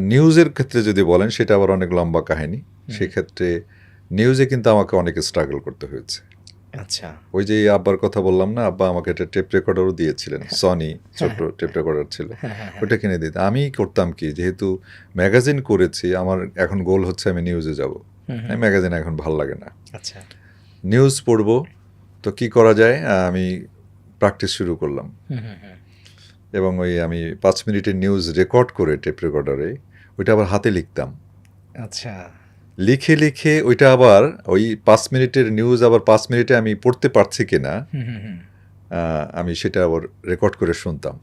নিউজের ক্ষেত্রে যদি বলেন সেটা আবার অনেক লম্বা কাহিনী। সেক্ষেত্রে নিউজে কিন্তু আমাকে অনেক স্ট্রাগল করতে হয়েছে। আচ্ছা। ওই যে আব্বার কথা বললাম না আব্বা আমাকে একটা টেপ রেকর্ডারও দিয়েছিলেন সনি ছোট্ট টেপ রেকর্ডার ছিল। হ্যাঁ হ্যাঁ হ্যাঁ। ওটা কিনে দিত। আমি করতাম কি যেহেতু ম্যাগাজিন করেছি আমার এখন গোল হচ্ছে আমি নিউজে যাব। ম্যাগাজিন এখন ভালো লাগে না। আচ্ছা। নিউজ পড়ব তো কি করা যায়? আমি প্র্যাকটিস শুরু করলাম। এবং ওই আমি পাঁচ মিনিটের নিউজ রেকর্ড করে টেপ রেকর্ডারে ওইটা আবার হাতে লিখতাম। আচ্ছা। লিখে লিখে ওইটা আবার ওই পাঁচ মিনিটের নিউজ আবার পাঁচ মিনিটে আমি পড়তে পারছি কিনা আমি সেটা আবার রেকর্ড করে শুনতাম।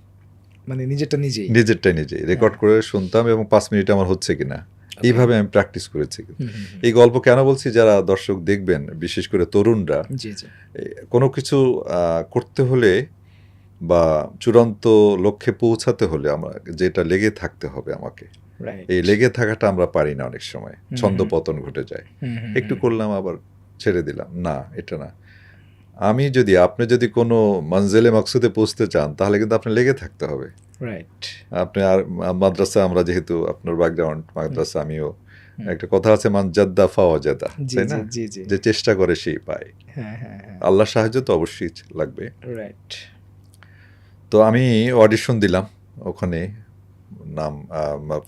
মানে নিজেরটা নিজেই? নিজেরটাই নিজে রেকর্ড করে শুনতাম এবং পাঁচ মিনিট আমার হচ্ছে কিনা। এইভাবে আমি প্র্যাকটিস করেছি। এই গল্প কেন বলছি যারা দর্শক দেখবেন বিশেষ করে তরুণরা কোনো কিছু করতে হলে বা চূড়ান্ত লক্ষ্যে পৌঁছাতে হলে আমরা যেটা লেগে থাকতে হবে আমাকে। এই লেগে থাকাটা আমরা পারি না অনেক সময়। ছন্দ পতন ঘটে যায়। একটু করলাম আবার ছেড়ে দিলাম। না এটা না। আমি যদি আপনি যদি কোনো মঞ্জেলে মকসুদে পৌঁছতে চান তাহলে কিন্তু আপনি লেগে থাকতে হবে। রাইট আপনি আর মাদ্রাসা আমরা যেহেতু আপনার ব্যাকগ্রাউন্ড মাদ্রাসা আমিও একটা কথা আছে মান জাদ্দা ফাওয়া জাদা তাই না? যে চেষ্টা করে সেই পায়। হ্যাঁ হ্যাঁ হ্যাঁ। আল্লাহ সাহায্য তো অবশ্যই লাগবে। রাইট তো আমি অডিশন দিলাম ওখানে নাম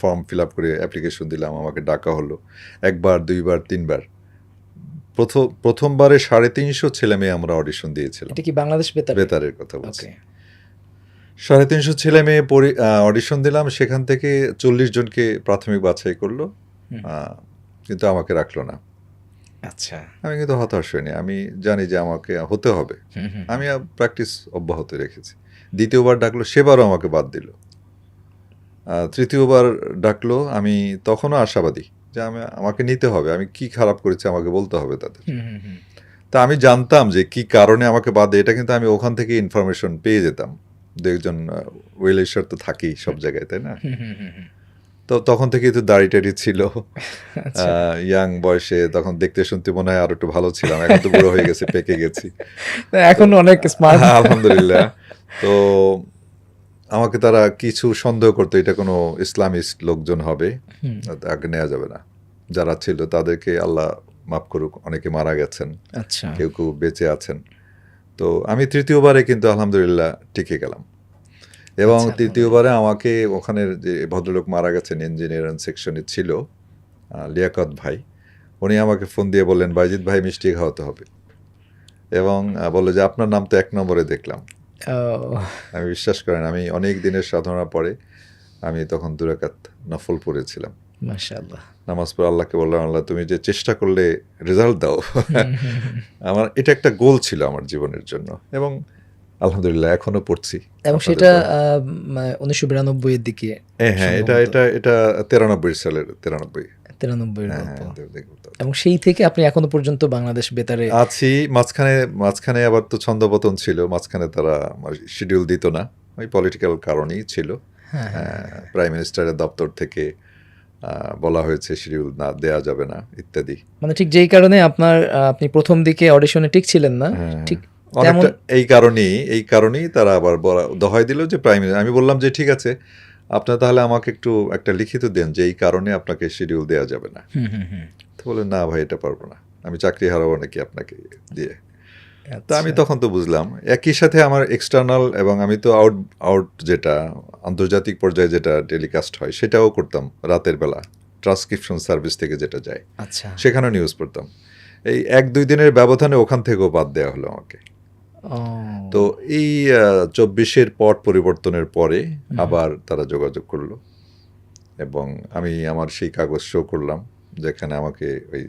ফর্ম ফিল আপ করে অ্যাপ্লিকেশন দিলাম আমাকে ডাকা হলো একবার দুইবার তিনবার। প্রথম প্রথমবারে সাড়ে তিনশো ছেলে মেয়ে আমরা অডিশন দিয়েছিলাম। এটা কি বাংলাদেশ বেতার? বেতারের কথা বলছি। সাড়ে তিনশো ছেলে মেয়ে অডিশন দিলাম সেখান থেকে চল্লিশ জনকে প্রাথমিক বাছাই করল কিন্তু আমাকে রাখল না। আচ্ছা। আমি কিন্তু হতাশ হইনি আমি জানি যে আমাকে হতে হবে। আমি প্র্যাকটিস অব্যাহত রেখেছি। দ্বিতীয়বার ডাকলো সেবারও আমাকে বাদ দিল। তৃতীয়বার ডাকলো আমি তখনও আশাবাদী যে আমি আমাকে নিতে হবে আমি কি খারাপ করেছি আমাকে বলতে হবে তাদের। তা আমি জানতাম যে কি কারণে আমাকে বাদ দেয় এটা কিন্তু আমি ওখান থেকে ইনফরমেশন পেয়ে যেতাম। দু একজন ওয়েল ঈশ্বর তো থাকেই সব জায়গায় তাই না। তো তখন থেকেই তো দাড়ি টাড়ি ছিল। আচ্ছা। ইয়াং বয়সে তখন দেখতে শুনতে মনে হয় আরও একটু ভালো ছিলাম এখন তো বুড়ো হয়ে গেছে পেকে গেছি। এখন অনেক স্মার্ট আলহামদুলিল্লাহ। তো আমাকে তারা কিছু সন্দেহ করতো এটা কোনো ইসলামিস্ট লোকজন হবে তাকে নেওয়া যাবে না। যারা ছিল তাদেরকে আল্লাহ মাফ করুক অনেকে মারা গেছেন আচ্ছা। কেউ কেউ বেঁচে আছেন। তো আমি তৃতীয়বারে কিন্তু আলহামদুলিল্লাহ টিকে গেলাম। এবং আচ্ছা, তৃতীয়বারে আমাকে ওখানের যে ভদ্রলোক মারা গেছেন ইঞ্জিনিয়ার সেকশনে ছিল লিয়াকত ভাই উনি আমাকে ফোন দিয়ে বললেন বাইজিৎ ভাই মিষ্টি খাওয়াতে হবে। এবং বলল যে আপনার নাম তো এক নম্বরে দেখলাম। আমি বিশ্বাস করেন আমি অনেক দিনের সাধনার পরে আমি তখন দুরাকাত নফল পড়েছিলাম। মাশাআল্লাহ। নামাজ পড়ে আল্লাহকে বললাম আল্লাহ তুমি যে চেষ্টা করলে রেজাল্ট দাও। আমার এটা একটা গোল ছিল আমার জীবনের জন্য এবং আলহামদুলিল্লাহ এখনও পড়ছি। এবং সেটা দোয়ায়। উনিশশো বিরানব্বই এর দিকে হ্যাঁ হ্যাঁ এটা এটা এটা তিরানব্বই সালের তিরানব্বই। তিরানব্বই হ্যাঁ হ্যাঁ। এবং সেই থেকে আপনি এখনও পর্যন্ত বাংলাদেশ বেতারে আছি। মাঝখানে মাঝখানে আবার তো ছন্দপতন ছিল। মাঝখানে তারা শিডিউল দিত না। ওই পলিটিক্যাল কারণেই ছিল। হ্যাঁ হ্যাঁ প্রাইম মিনিস্টারের দপ্তর থেকে বলা হয়েছে শিডিউল না দেয়া যাবে না ইত্যাদি। মানে ঠিক যেই কারণে আপনার আপনি প্রথম দিকে অডিশনে ঠিক ছিলেন না হ্যাঁ। ঠিক এই কারণেই এই কারণেই তারা আবার দহাই দিল যে প্রাইম আমি বললাম যে ঠিক আছে আপনার তাহলে আমাকে একটু একটা লিখিত দেন যে এই কারণে আপনাকে শিডিউল দেওয়া যাবে না। তো বলে না ভাই এটা পারব না। আমি চাকরি হারাবো নাকি আপনাকে দিয়ে? তা আচ্ছা। আমি তখন তো বুঝলাম একই সাথে আমার এক্সটার্নাল এবং আমি তো আউট আউট যেটা আন্তর্জাতিক পর্যায়ে যেটা টেলিকাস্ট হয় সেটাও করতাম রাতের বেলা ট্রান্সক্রিপশন সার্ভিস থেকে যেটা যায়। আচ্ছা। সেখানেও নিউজ পড়তাম। এই এক দুই দিনের ব্যবধানে ওখান থেকেও বাদ দেওয়া হলো আমাকে। তো এই চব্বিশের পট পরিবর্তনের পরে আবার তারা যোগাযোগ করল এবং আমি আমার সেই কাগজ শো করলাম যেখানে আমাকে ওই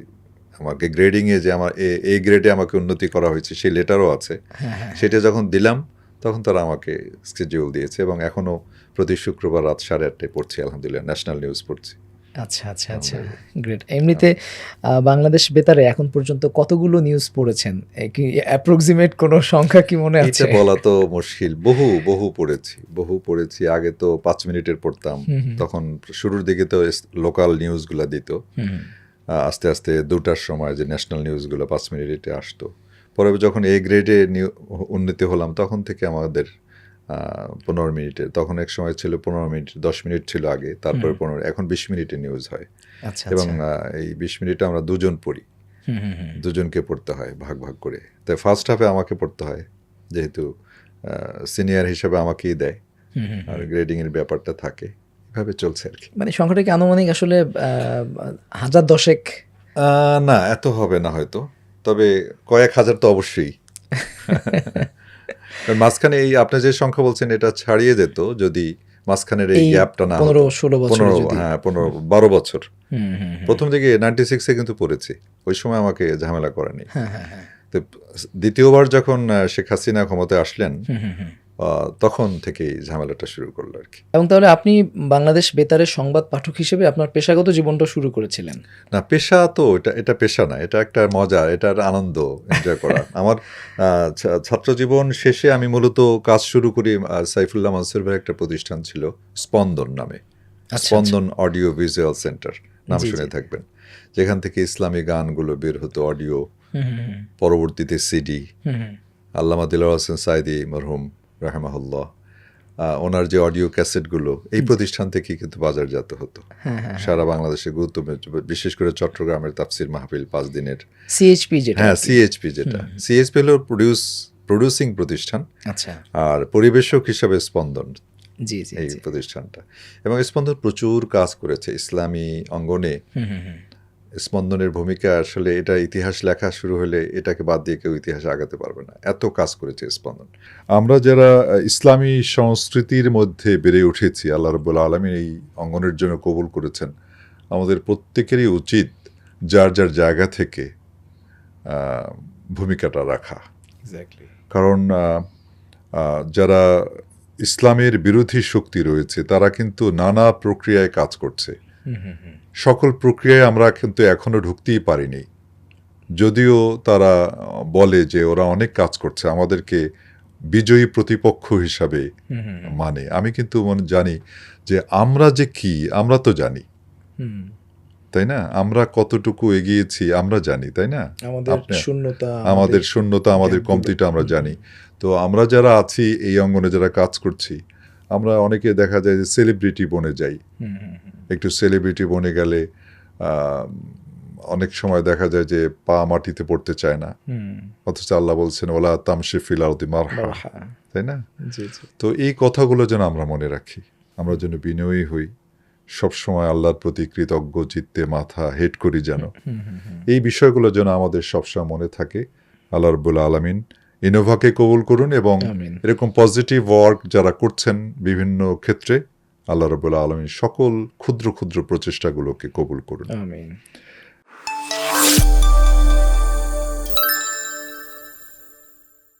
আমাকে গ্রেডিংয়ে যে আমার এ- এই গ্রেডে আমাকে উন্নতি করা হয়েছে সেই লেটারও আছে। হ্যাঁ হ্যাঁ সেটা যখন দিলাম তখন তারা আমাকে স্কেডিউল দিয়েছে এবং এখনও প্রতি শুক্রবার রাত সাড়ে আটটায় পড়ছি আলহামদুলিল্লাহ ন্যাশনাল নিউজ পড়ছি। আচ্ছা আচ্ছা আচ্ছা। গ্রেট এমনিতে বাংলাদেশ বেতারে এখন পর্যন্ত কতগুলো নিউজ পড়েছেন? কি অ্যাপ্রক্সিমেট কোনো সংখ্যা কি মনে আছে? এটা বলা তো মুশকিল। বহু বহু পড়েছি। বহু পড়েছি। আগে তো পাঁচ মিনিটের পড়তাম। তখন শুরুর দিকে তো লোকাল নিউজগুলো দিত। আস্তে আস্তে দুটার সময় যে ন্যাশনাল নিউজগুলো পাঁচ মিনিটে আসতো। পরে যখন এ গ্রেডে উন্নতি হলাম তখন থেকে আমাদের পনেরো মিনিটের তখন এক সময় ছিল পনেরো মিনিট দশ মিনিট ছিল আগে তারপরে পনেরো এখন বিশ মিনিটের নিউজ হয়। আচ্ছা এবং আচ্ছা। এই বিশ মিনিটে আমরা দুজন পড়ি। হুম, হুম, হুম। দুজনকে পড়তে হয় ভাগ ভাগ করে। তাই ফার্স্ট হাফে আমাকে পড়তে হয় যেহেতু সিনিয়র হিসেবে আমাকেই দেয়। আর গ্রেডিং এর ব্যাপারটা থাকে। এভাবে চলছে আর কি। মানে সংখ্যাটা কি আনুমানিক আসলে হাজার দশেক? না এত হবে না হয়তো। তবে কয়েক হাজার তো অবশ্যই। মাঝখানে এই আপনি যে সংখ্যা বলছেন এটা ছাড়িয়ে যেত যদি মাঝখানের এই গ্যাপটা না পনেরো ষোলো বছর হ্যাঁ পনেরো বারো বছর। প্রথম দিকে নাইনটি সিক্সে কিন্তু পড়েছি। ওই সময় আমাকে ঝামেলা করেনি। হ্যাঁ হ্যাঁ হ্যাঁ। তো দ্বিতীয়বার যখন শেখ হাসিনা ক্ষমতায় আসলেন তখন থেকেই ঝামেলাটা শুরু করল আর কি। এবং তাহলে আপনি বাংলাদেশ বেতারের সংবাদ পাঠক হিসেবে আপনার পেশাগত জীবনটা শুরু করেছিলেন? না পেশা তো এটা এটা পেশা না এটা একটা মজা এটার আনন্দ এনজয় করা আমার ছাত্র জীবন শেষে আমি মূলত কাজ শুরু করি সাইফুল্লাহ মানসুর ভাইয়ের একটা প্রতিষ্ঠান ছিল স্পন্দন নামে। আচ্ছা, স্পন্দন অডিও ভিজুয়াল সেন্টার নাম শুনে থাকবেন। যেখান থেকে ইসলামী গানগুলো বের হতো অডিও পরবর্তীতে সিডি। আল্লামা দিলার হোসেন সাইদি মরহুম রাহেমাহুল্লাহ ওনার যে অডিও ক্যাসেটগুলো এই প্রতিষ্ঠান থেকে কিন্তু বাজারজাত হতো। হ্যাঁ হ্যাঁ সারা বাংলাদেশে গুরুত্ব বিশেষ করে চট্টগ্রামের তাফসির মাহফিল পাঁচ দিনের। সিএইচপি যেটা হ্যাঁ সিএইচপি যেটা। সিএইচপি হলো প্রডিউস প্রডিউসিং প্রতিষ্ঠান। আচ্ছা। আর পরিবেশক হিসাবে স্পন্দন। জি জি এই প্রতিষ্ঠানটা। এবং স্পন্দন প্রচুর কাজ করেছে ইসলামী অঙ্গনে। স্পন্দনের ভূমিকা আসলে এটা ইতিহাস লেখা শুরু হলে এটাকে বাদ দিয়ে কেউ ইতিহাসে আগাতে পারবে না। এত কাজ করেছে স্পন্দন। আমরা যারা ইসলামী সংস্কৃতির মধ্যে বেড়ে উঠেছি আল্লাহ রব্বুল আলমী এই অঙ্গনের জন্য কবুল করেছেন আমাদের প্রত্যেকেরই উচিত যার যার জায়গা থেকে ভূমিকাটা রাখা। কারণ যারা ইসলামের বিরোধী শক্তি রয়েছে তারা কিন্তু নানা প্রক্রিয়ায় কাজ করছে। সকল প্রক্রিয়ায় আমরা কিন্তু এখনও ঢুকতেই পারিনি। যদিও তারা বলে যে ওরা অনেক কাজ করছে আমাদেরকে বিজয়ী প্রতিপক্ষ হিসাবে। মানে। আমি কিন্তু মনে জানি যে আমরা যে কি আমরা তো জানি। তাই না? আমরা কতটুকু এগিয়েছি আমরা জানি তাই না? আমাদের আপনি- শূন্যতা আমাদের শূন্যতা আমাদের কমতিটা আমরা জানি। তো আমরা যারা আছি এই অঙ্গনে যারা কাজ করছি আমরা অনেকে দেখা যায় যে সেলিব্রিটি বনে যাই। একটু সেলিব্রিটি বনে গেলে অনেক সময় দেখা যায় যে পা মাটিতে পড়তে চায় না। অথচ আল্লাহ বলছেন ওলা তামশে ফিলাউদি মারহা। তাই না? তো এই কথাগুলো যেন আমরা মনে রাখি। আমরা যেন বিনয়ী হই। সবসময় আল্লাহর প্রতি কৃতজ্ঞ চিত্তে মাথা হেট করি যেন। এই বিষয়গুলো যেন আমাদের সবসময় মনে থাকে। আল্লাহ রব্বুল আলমিন ইনোভাকে কবুল করুন এবং এরকম পজিটিভ ওয়ার্ক যারা করছেন বিভিন্ন ক্ষেত্রে আল্লাহ রবুল্লা আলমী সকল ক্ষুদ্র ক্ষুদ্র প্রচেষ্টাগুলোকে কবুল করুন। আমিন।